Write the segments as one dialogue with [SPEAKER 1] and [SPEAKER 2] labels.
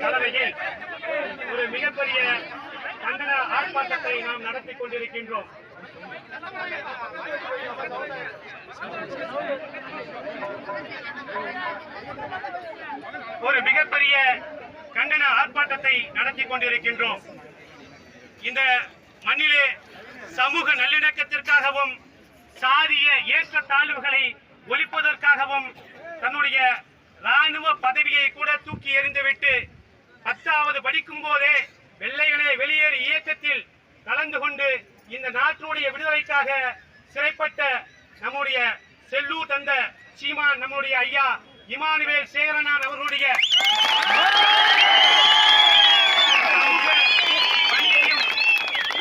[SPEAKER 1] தலைமையில் ஒரு மிகப்பெரிய கண்டன ஆர்ப்பாட்டத்தை நாம் நடத்தி கொண்டிருக்கின்றோம். ஒரு மிகப்பெரிய கண்டன ஆர்ப்பாட்டத்தை நடத்தி கொண்டிருக்கின்றோம். இந்த மண்ணிலே சமூக நல்லிணக்கத்திற்காகவும் சாதிய ஏற்றத்தாழ்வுகளை ஒழிப்பதற்காகவும் தன்னுடைய ராணுவ பதவியை கூட தூக்கி எறிந்துவிட்டு பத்தாவது படிக்கும் போதே வெள்ளையனே வெளியேறு இயக்கத்தில் கலந்து கொண்டு இந்த நாட்டினுடைய விடுதலைக்காக சிறைப்பட்ட நம்முடைய செல்லூர் தந்த சீமான் நம்முடைய ஐயா இமானுவேல் சேகரனார் அவர்களுடைய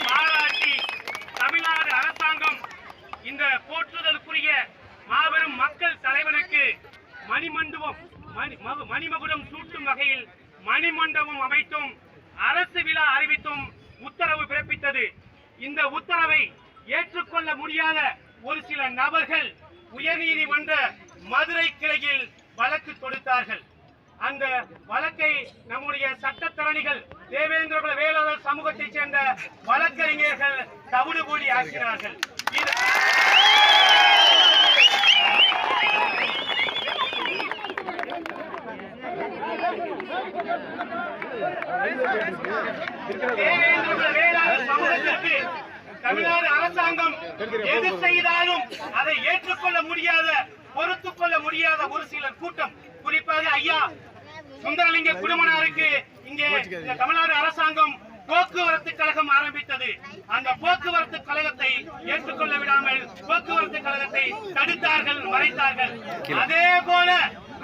[SPEAKER 1] பாராட்டி தமிழ்நாடு அரசாங்கம் இந்த போற்றுதலுக்குரிய மாபெரும் மக்கள் தலைவனுக்கு மணிமண்டபம் மணி- மணிமகுடம் சூட்டும் வகையில் மணிமண்டபம் அமைத்தும் அரசு விழா அறிவித்தும் உத்தரவு பிறப்பித்தது. இந்த உத்தரவை ஏற்றுக்கொள்ள முடியாத ஒரு சில நபர்கள் உயர்நீதிமன்ற மதுரை கிளையில் வழக்கு தொடுத்தார்கள். அந்த வழக்கை நம்முடைய சட்டத்தரணிகள் தேவேந்திரகுல வேளாளர் சமூகத்தைச் சேர்ந்த வழக்கறிஞர்கள் தவிடுபொடி ஆக்கினார்கள் இது- தேவேந்திர குல வேளாளர் சமூகத்திற்கு தமிழ்நாடு அரசாங்கம் எது செய்தாலும் அதை ஏற்றுக்கொள்ள முடியாத பொறுத்துக் கொள்ள முடியாத ஒரு சில கூட்டம். குறிப்பாக ஐயா சுந்தரலிங்க குடும்பனாருக்கு இங்கே தமிழ்நாடு அரசாங்கம் போக்குவரத்து கழகம் ஆரம்பித்தது. அந்த போக்குவரத்து கழகத்தை ஏற்றுக்கொள்ள விடாமல் போக்குவரத்து கழகத்தை தடுத்தார்கள் மறைத்தார்கள். அதே போல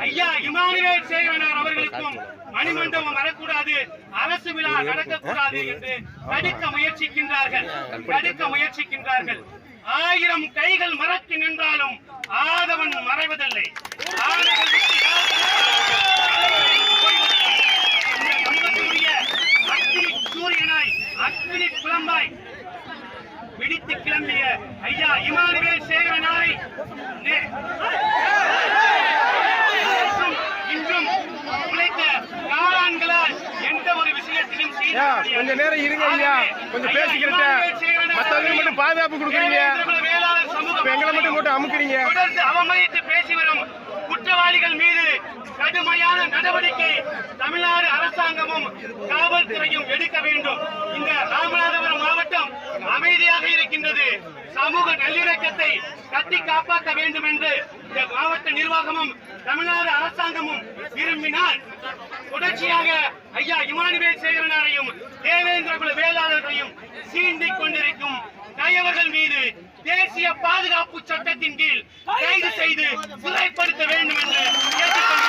[SPEAKER 1] ஐயா இமானுவேல் சேகரனார் அவர்களுக்கும் மணிமண்டபம் வரக்கூடாது அரசு விழா நடக்கக்கூடாது என்று தடுக்க முயற்சிக்கின்றார்கள் தடுக்க முயற்சிக்கின்றார்கள். ஆயிரம் கைகள் மறக்கு நின்றாலும் ஆதவன் மறைவதில்லை. சூரியனாய் அக்னி குழம்பாய் பிடித்து கிளம்பிய ஐயா இமானுவேல் சேகரனாரை
[SPEAKER 2] ஐயா, கொஞ்சம் நேரம் இருங்க ஐயா. கொஞ்சம்
[SPEAKER 1] ஐயா,
[SPEAKER 2] பேசிக்கிறேன்.
[SPEAKER 1] இமானுவேல்
[SPEAKER 2] மத்தவங்களுக்கு மட்டும் பாதுகாப்பு கொடுக்குறீங்க. இப்ப எங்களை மட்டும் போட்டு அமுக்குறீங்க
[SPEAKER 1] அவமதித்து பேசி வரும் குற்றவாளிகள் மீது கடுமையான நடவடிக்கை தமிழ்நாடு அரசாங்கமும் காவல்துறையும் எடுக்க வேண்டும் இந்த ராமநாதபுரம் மாவட்டம் அமைதியாக இருக்கின்றது சமூக நல்லிணக்கத்தை கட்டி காப்பாற்ற வேண்டும் என்று இந்த மாவட்ட நிர்வாகமும் தமிழ்நாடு அரசாங்கமும் விரும்பினால் தொடர்ச்சியாக ஐயா இமானுவேல் சேகரனாரையும் தேவேந்திர குல வேளாளர்களையும் சீண்டிக் கொண்டிருக்கும் கயவர்கள் மீது தேசிய பாதுகாப்பு சட்டத்தின் கீழ் கைது செய்து சிறைப்படுத்த வேண்டும் என்று